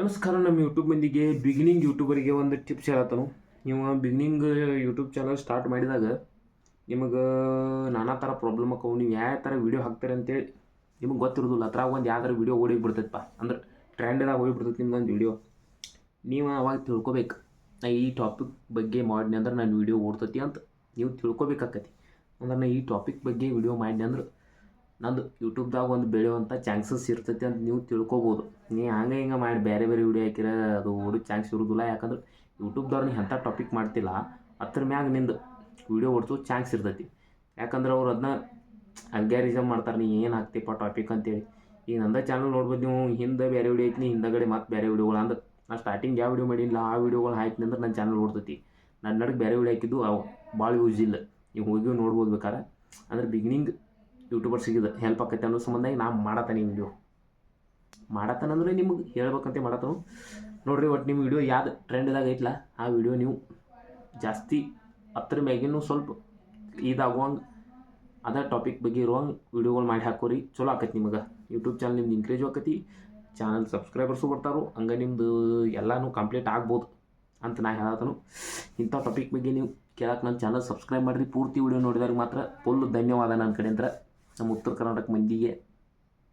ನಮಸ್ಕಾರ, ನಮ್ಮ ಯೂಟ್ಯೂಬ್ ಮಂದಿಗೆ ಬಿಗಿನಿಂಗ್ ಯೂಟ್ಯೂಬರಿಗೆ ಒಂದು ಟಿಪ್ಸ್ ಹೇಳತ್ತನು. ನೀವು ಬಿಗಿನಿಂಗ್ ಯೂಟ್ಯೂಬ್ ಚಾನಲ್ ಸ್ಟಾರ್ಟ್ ಮಾಡಿದಾಗ ನಿಮಗೆ ನಾನಾ ಥರ ಪ್ರಾಬ್ಲಮ್ ಆಕವು ನೀವು ಯಾವ ಥರ ವೀಡಿಯೋ ಹಾಕ್ತಾರೆ ಅಂತೇಳಿ ನಿಮಗೆ ಗೊತ್ತಿರೋದಿಲ್ಲ. ಅದ್ರಾಗ ಒಂದು ಯಾವ್ದಾರ ವೀಡಿಯೋ ಓಡಿ ಬಿಡ್ತೈತಪ್ಪ. ಅಂದ್ರೆ ಟ್ರೆಂಡ್ದಾಗ ಹೋಗಿ ನಿಮ್ದು ಒಂದು ವೀಡಿಯೋ ನೀವು ಅವಾಗ ತಿಳ್ಕೊಬೇಕು, ನಾ ಈ ಟಾಪಿಕ್ ಬಗ್ಗೆ ಮಾಡಿನಿ ಅಂದ್ರೆ ನಾನು ವೀಡಿಯೋ ಓಡ್ತೈತಿ ಅಂತ. ನೀವು ತಿಳ್ಕೊಬೇಕಾಕತಿ. ಅಂದ್ರೆ ನಾ ಈ ಟಾಪಿಕ್ ಬಗ್ಗೆ ವೀಡಿಯೋ ಮಾಡಿನಿ ಅಂದ್ರೆ ನಂದು ಯೂಟ್ಯೂಬ್ದಾಗ ಒಂದು ಬೆಳೆಯುವಂಥ ಚಾನ್ಸಸ್ ಇರ್ತೈತಿ ಅಂತ ನೀವು ತಿಳ್ಕೊಬೋದು. ನೀ ಹಂಗೆ ಹಿಂಗೆ ಮಾಡಿ ಬೇರೆ ಬೇರೆ ವಿಡಿಯೋ ಹಾಕಿರ ಅದು ಓಡೋ ಚಾನ್ಸ್ ಇರೋದಿಲ್ಲ. ಯಾಕಂದ್ರೆ ಯೂಟ್ಯೂಬ್ದವ್ರು ನೀ ಎಂಥ ಟಾಪಿಕ್ ಮಾಡ್ತಿಲ್ಲ, ಅದ್ರ ಮ್ಯಾಗ ನಿಂದು ವಿಡಿಯೋ ಓಡಿಸೋ ಚಾನ್ಸ್ ಇರ್ತೈತಿ. ಯಾಕಂದ್ರೆ ಅವ್ರು ಅದನ್ನ ಅಲ್ಗ್ಯಾರಿಸಮ್ ಮಾಡ್ತಾರೆ, ನೀ ಏನು ಹಾಕ್ತಿಪ್ಪ ಟಾಪಿಕ್ ಅಂತೇಳಿ. ಈಗ ನಂದ ಚಾನಲ್ ನೋಡ್ಬೋದು ನೀವು, ಹಿಂದೆ ಬೇರೆ ವಿಡಿಯೋ ಐತಿ ಹಿಂದಗಡೆ ಮತ್ತೆ ಬೇರೆ ವಿಡಿಯೋಗಳು ಅಂದ್ರೆ ನಾ ಸ್ಟಾರ್ಟಿಂಗ್ ಯಾವ ವಿಡಿಯೋ ಮಾಡಿಲ್ಲ, ಆ ವಿಡಿಯೋಗಳು ಹಾಕಿನಿ ಅಂದ್ರೆ ನನ್ನ ಚಾನಲ್ ಓಡ್ತೈತಿ. ನನ್ನ ನಡುಗೆ ಬೇರೆ ವಿಡಿಯೋ ಹಾಕಿದ್ದು ಅವು ಭಾಳ ಯೂಸ್ ಇಲ್ಲ. ನೀವು ಹೋಗಿ ನೋಡ್ಬೋದು ಬೇಕಾರೆ. ಅಂದ್ರೆ ಬಿಗಿನಿಂಗ್ ಯೂಟ್ಯೂಬರ್ಸಿಗೆ ಇದು ಹೆಲ್ಪ್ ಆಕೈತೆ ಅನ್ನೋ ಸಂಬಂಧ ನಾ ಮಾಡತ್ತಾನೆ ಈ ವಿಡಿಯೋ ಮಾಡತ್ತಾನಂದ್ರೆ ನಿಮ್ಗೆ ಹೇಳ್ಬೇಕಂತ ಮಾಡತ್ತನು. ನೋಡ್ರಿ ಒಟ್ಟು ನಿಮ್ಮ ವಿಡಿಯೋ ಯಾವ್ದು ಟ್ರೆಂಡ್ದಾಗ ಐತ್ಲ, ಆ ವಿಡಿಯೋ ನೀವು ಜಾಸ್ತಿ ಅದ್ರ ಮ್ಯಾಗಿನೂ ಸ್ವಲ್ಪ ಇದಾಗುವಂಗೆ, ಅದ ಟಾಪಿಕ್ ಬಗ್ಗೆ ಇರುವಂಗೆ ವಿಡಿಯೋಗಳು ಮಾಡಿ ಹಾಕೋರಿ, ಚಲೋ ಆಕೈತಿ ನಿಮಗೆ. ಯೂಟ್ಯೂಬ್ ಚಾನಲ್ ನಿಮ್ದು ಇನ್ಕ್ರೇಜು ಆಕೈತಿ ಚಾನಲ್ ಸಬ್ಸ್ಕ್ರೈಬರ್ಸು ಬರ್ತಾರೋ, ಹಂಗೆ ನಿಮ್ಮದು ಎಲ್ಲನೂ ಕಂಪ್ಲೀಟ್ ಆಗ್ಬೋದು ಅಂತ ನಾ ಹೇಳತ್ತನು. ಇಂಥ ಟಾಪಿಕ್ ಬಗ್ಗೆ ನೀವು ಕೇಳಕ್ಕೆ ನನ್ನ ಚಾನಲ್ ಸಬ್ಸ್ಕ್ರೈಬ್ ಮಾಡಿರಿ, ಪೂರ್ತಿ ವಿಡಿಯೋ ನೋಡಿದಾಗ ಮಾತ್ರ ಫುಲ್ ಧನ್ಯವಾದ ನನ್ನ ಕಡೆಯಿಂದ. ನಮ್ಮ ಉತ್ತರ ಕರ್ನಾಟಕ ಮಂದಿಗೆ